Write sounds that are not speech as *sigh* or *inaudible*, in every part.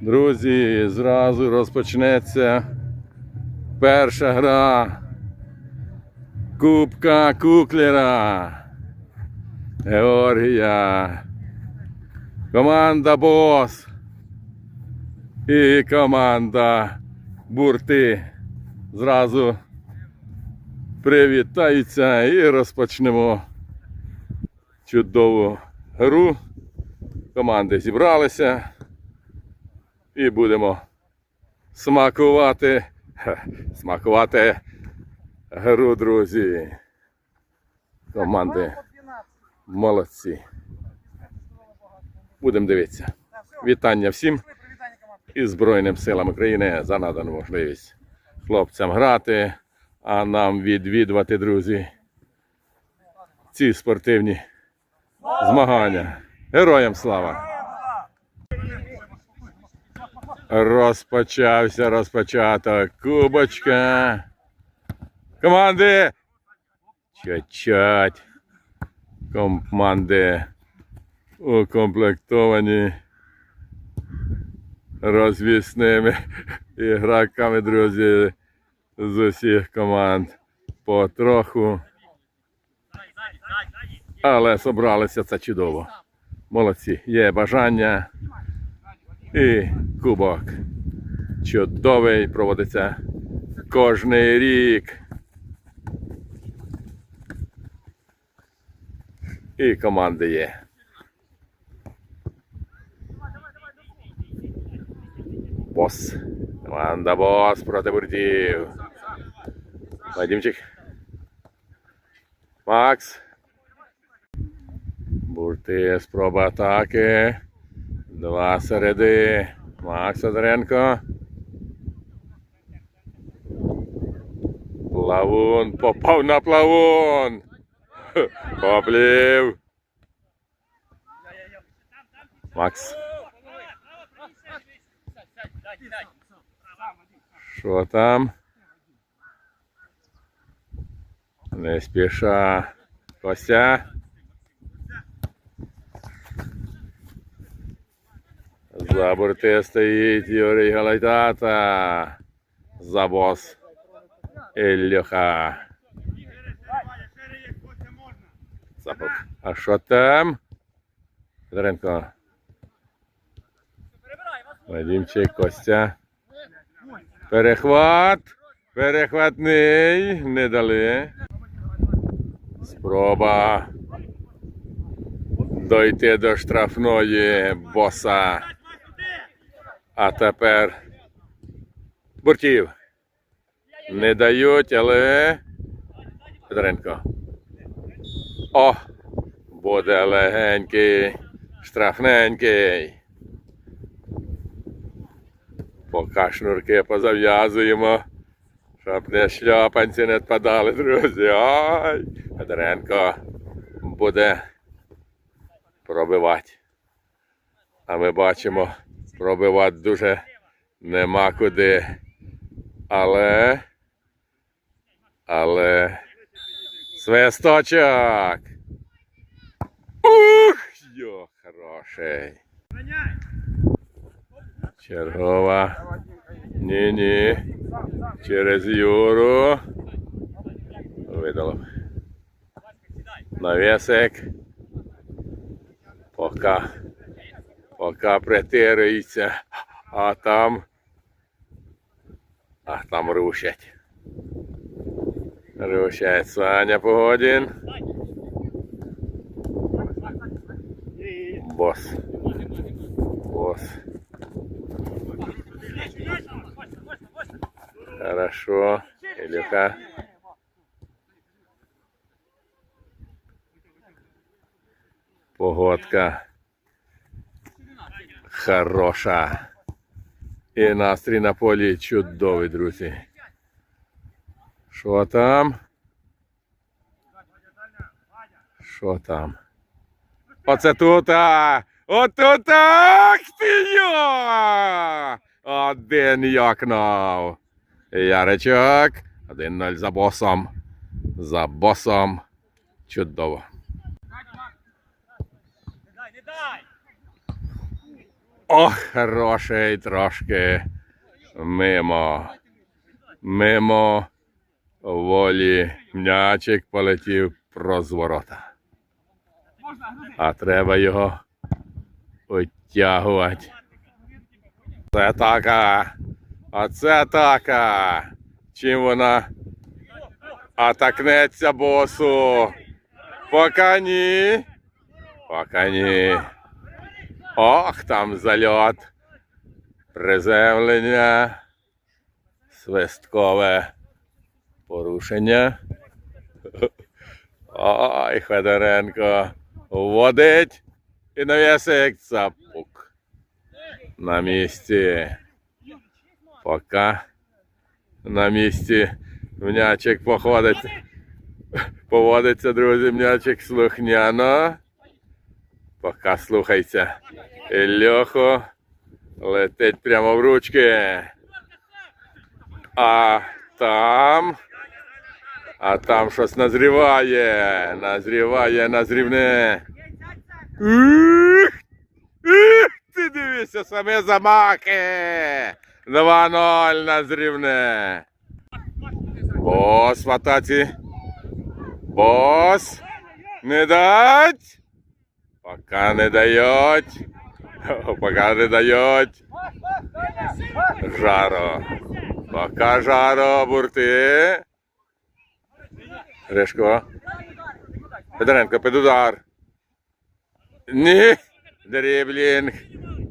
Друзі, зразу розпочнеться перша гра Кубка Куклера. Георгія. Команда Бос. І команда Бурти. Зразу привітаються і розпочнемо чудову гру. Команди зібралися і будемо смакувати. Смакувати гру, друзі. Команди молодці. Будемо дивитися. Вітання всім і Збройним силам України за надану можливість хлопцям грати, а нам відвідувати, друзі, ці спортивні змагання. Героям слава! Розпочався розпочаток кубочка. Команди. Чуть-чуть. Команди укомплектовані розвісними ігроками, друзі, з усіх команд потроху. Але зібралися це чудово. Молодці. Є бажання. І кубок. Чудовий проводиться кожний рік. І команди є. Бос. Команда бос проти буртів. Вадимчик. Макс. Бурти спроба атаки. Два середи. Макс Сидоренко. Плавун попав на плавун. *laughs* Поплів. Макс. Що там? Не спіша. Костя. За борти стоїть Юрій Галайтата. За бос Ілюха. Запах. А що там? Федоренко. Вадимчик, Костя. Перехват. Перехватний. Не дали. Спроба. Дойти до штрафної боса. А тепер Буртів. Не дають, але. Федоренко. О! Буде легенький, штрафненький. Поки шнурки позав'язуємо, щоб не шльопанці не відпадали, друзі. Ой! Федоренко буде пробивати. А ми бачимо, пробивати дуже нема куди. Але. Але. Свисточок. Ух, йо, хороший. Чергова. Ні-ні. Через Юру. Видало. Навесик. Пока. Пока притирується. А там. А там рушать. Рушать Саня Погодін. Бос. Бос. Хорошо. Илюха. Погодка. Хороша. І настрій на полі чудовий, друзі. Що там? Що там? Оце тут. а! Отут ти йо! Один йокнув. Яричок. 1-0 за босом. За босом. Чудово. Не дай, не дай! Ох, хороший трошки мимо. Мимо волі м'ячик полетів проз ворота. А треба його витягувати. Це атака. А це атака. Чим вона атакнеться босу? Пока ні. Пока ні. Ох, там зальот. Приземлення. Свисткове порушення. Ой, Федоренко вводить і навісик цапук. На місці. Пока на місці м'ячик походить. Поводиться, друзі, м'ячик слухняно. Пока слухайся. Ільоху летить прямо в ручки. А там. А там щось назріває. Назріває, назрівне. Ух! Ух! Ти дивися, саме замахи. 2-0 назрівне. Бос в атаці. Бос. Не дать. Пока не дають. *laughs* Пока не дають. Жаро. Пока жаро, бурти. Решко. Федоренко, під удар. Ні. Дріблінг.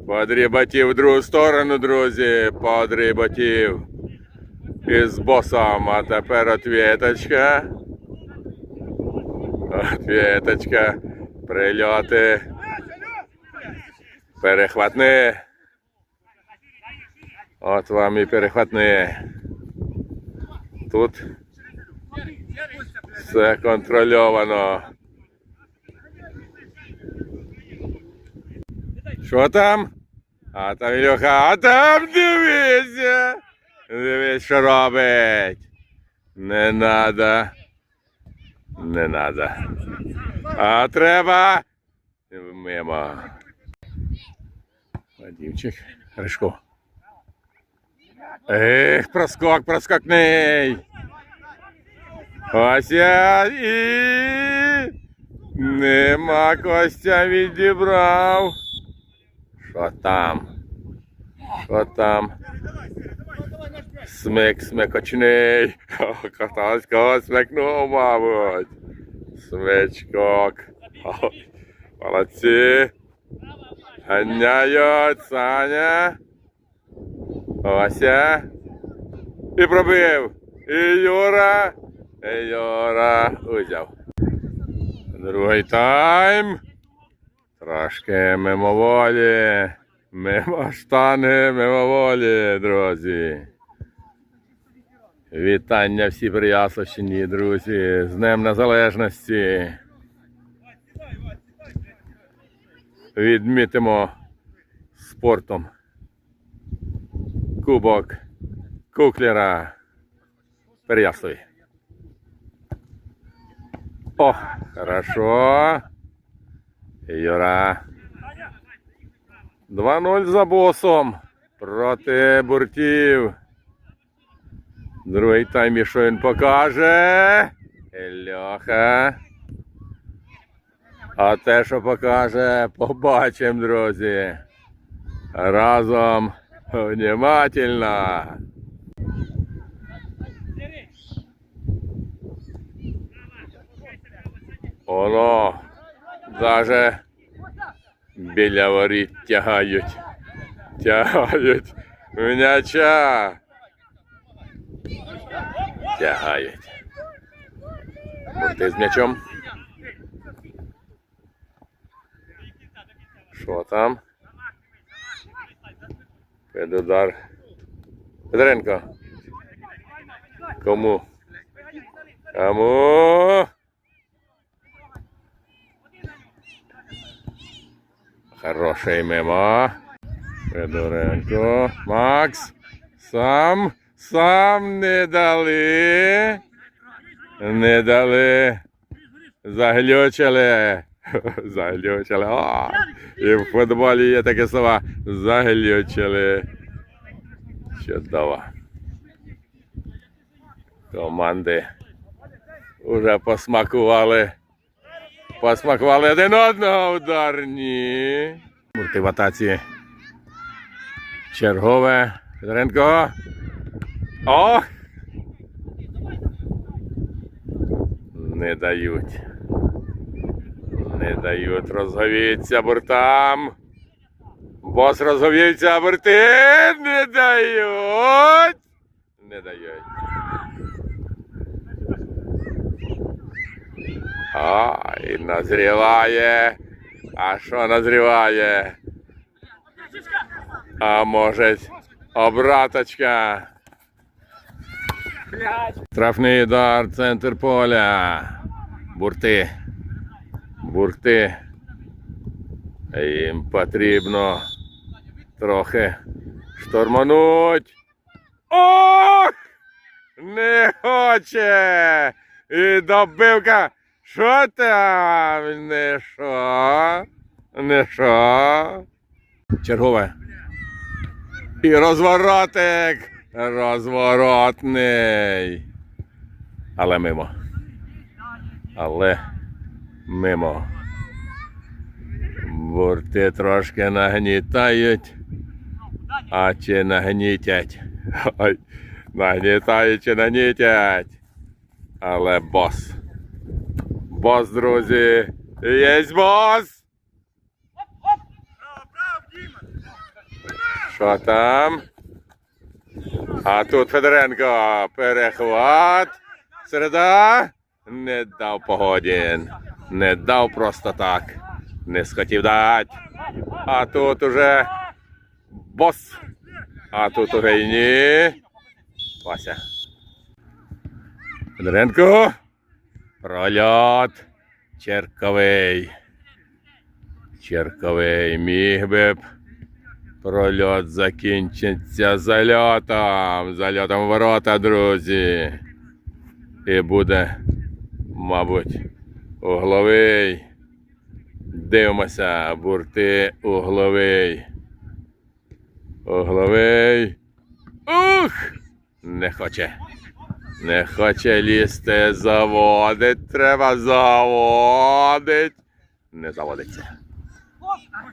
Подріботів в другу сторону, друзі. Подріботів. Із босом. А тепер отвіточка. Отвіточка. Прильоти. Перехватни. От вам і перехватни. Тут все контрольовано. Що там? А там Ілюха, а там дивися. Дивись, що робить. Не надо. Не надо. А треба. Мимо. Вадимчик. Гришко. Ех, проскок, проскокний. Ось я і нема Костя відібрав. Що там? Що там? Смик. Хтось когось смикнув, мабуть. Смичкок. Ой, *laughs* Молодці. Ганяють, Саня. Ося. І пробив. І Юра. І Юра узяв. Другий тайм. Трошки мимоволі. Мимо штани, мимоволі, друзі. Вітання всі приясочні, друзі, з Днем Незалежності. Відмітимо спортом. Кубок Куклера Переяславі. О, хорошо. Юра. 2-0 за босом проти буртів. Другий тайм, що він покаже. Ільоха. А те, що покаже, побачимо, друзі. Разом внимательно. Оно даже біля воріт тягають. Тягають м'яча. Тягають. Ти з м'ячом. Що там? Під удар. Петренко. Кому? Кому? Хороший мимо. Федоренко. Макс. Сам. Сам не дали. Не дали. Заглючили. Заглючили. О, і в футболі є таке слова. Заглючили. Чудово. Команди вже посмакували. Посмакували один одного ударні. Атаці. Чергове. Федоренко. О! Не дають. Не дають розговіться бортам. Бос розговівся, а борти не дають. Не дають. Ай, назріває. А що назріває? А може, обраточка. Штрафний удар, центр поля. Бурти. Бурти. Їм потрібно трохи штормануть. Ох! Не хоче! І добивка. Що там? Не що? Не що? Чергове. І розворотик. Розворотний. Але мимо. Але мимо. Бурти трошки нагнітають. А чи нагнітять? *laughs* Ой, нагнітають чи нагнітять. Але бос. Бос, друзі. Є бос. Що там? А тут Федоренко. Перехват. Середа. Не дав Погодін. Не дав просто так. Не схотів дати. А тут уже бос. А тут уже і ні. Вася. Федоренко. Прольот. Черковий. Черковий міг би б. Прольот закінчиться зальотом. Зальотом ворота, друзі. І буде, мабуть, угловий. Дивимося, бурти угловий. Угловий. Ух! Не хоче. Не хоче лізти, заводить. Треба заводить. Не заводиться.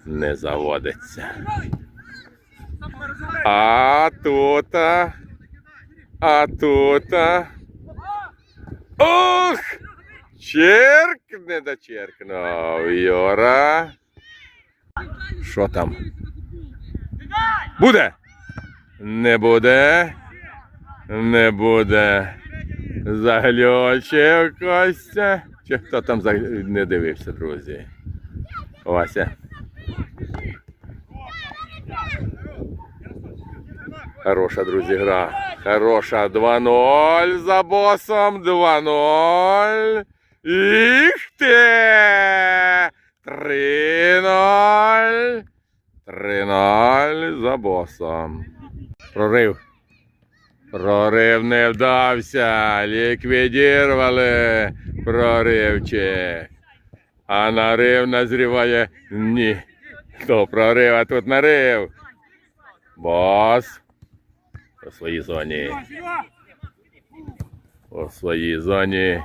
Не заводиться. А тут. А тут. Ох! Черк не дочеркнув. Йора. Що там? Буде? Не буде. Не буде. Заглючив Костя. Чи хто там не дивився, друзі? Вася. Хороша, друзі, гра. Хороша. 2-0 за босом. 2-0. Їх ти! 3-0. 3-0 за босом. Прорив. Прорив не вдався. Ліквідірували проривчик. А нарив назріває ні. То прорив, а тут нарив. Бос. У своїй зоні. У своїй зоні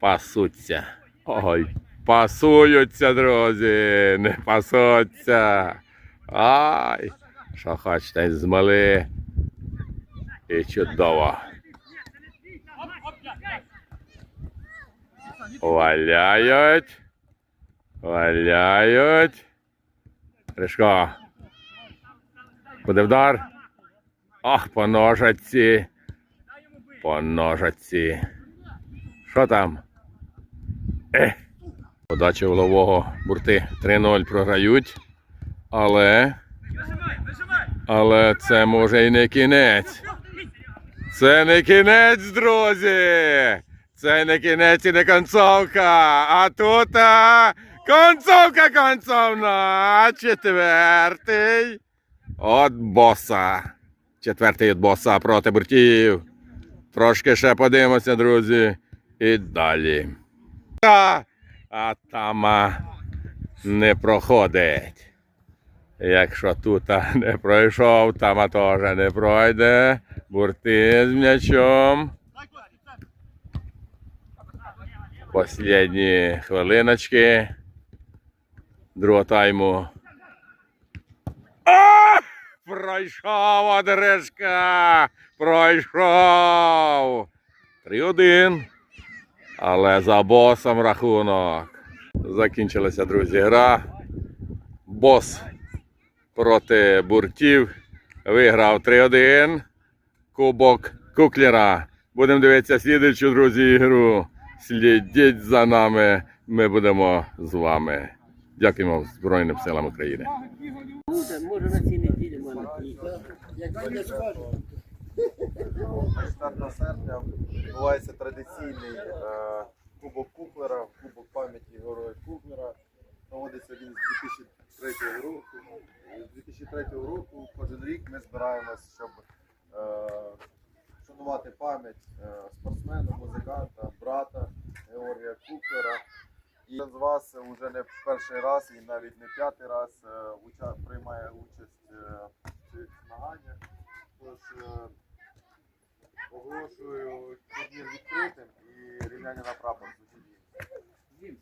пасуться. Ой, пасуються, друзі, не пасуться. Ай, що хочете, змали. І чудово. Валяють. Валяють. Ришко. Буде вдар. Ах, по ножаці. По ножаці. Що там? Е. Подача голового бурти 3-0 програють. Але. Але це може і не кінець. Це не кінець, друзі. Це не кінець і не концовка. А тут а, концовка концовна. Четвертий. От боса. Четвертий від боса проти бортів. Трошки ще подивимося, друзі. І далі. А, а там а, не проходить. Якщо тут не пройшов, там а, теж не пройде. Бурти з м'ячом. Послідні хвилиночки другого тайму. А! Пройшов одрижка! Пройшов! 3-1. Але за босом рахунок. Закінчилася, друзі, гра. Бос проти буртів. Виграв 3-1. Кубок Куклера. Будемо дивитися слідуючу, друзі, ігру. Слідіть за нами. Ми будемо з вами. Дякуємо Збройним силам України. Може 24 серпня відбувається традиційний е, кубок Куклера, кубок пам'яті героя Куклера. Проводиться він з 2003 року. З 2003 року кожен рік ми збираємось, щоб е, шанувати пам'ять е, спортсмена, музиканта, брата Георгія Куклера. І з вас вже не перший раз і навіть не п'ятий раз е, приймає участь. Е, цих змаганнях. Тож е, Оголошую турнір відкритим і рівняння на прапор звучить.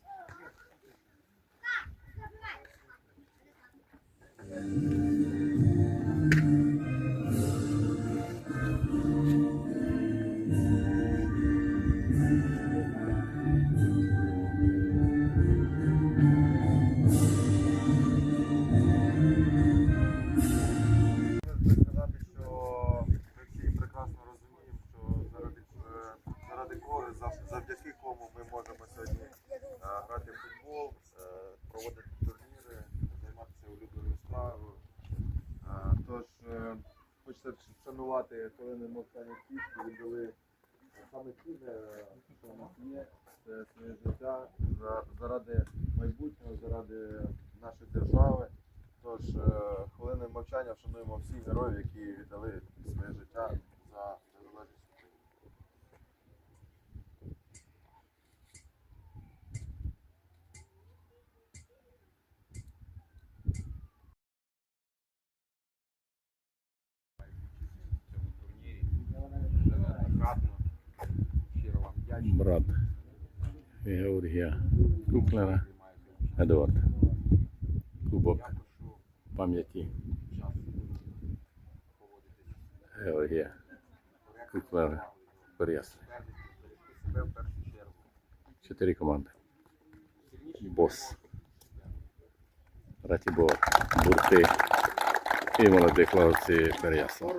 Тож е, хочеться вшанувати хвилини мовчання ті, що віддали саме е, що в нас є, це своє життя за- заради майбутнього, заради нашої держави. Тож е, хвилини мовчання вшануємо всіх героїв, які віддали своє життя за незалежність України. Брат Георгія Куклера. Едуард. Кубок пам'яті Георгія Куклера. Переяслав. Чотири команди. Бос. Ратібор. Бурти. І молоді хлопці Переяслав.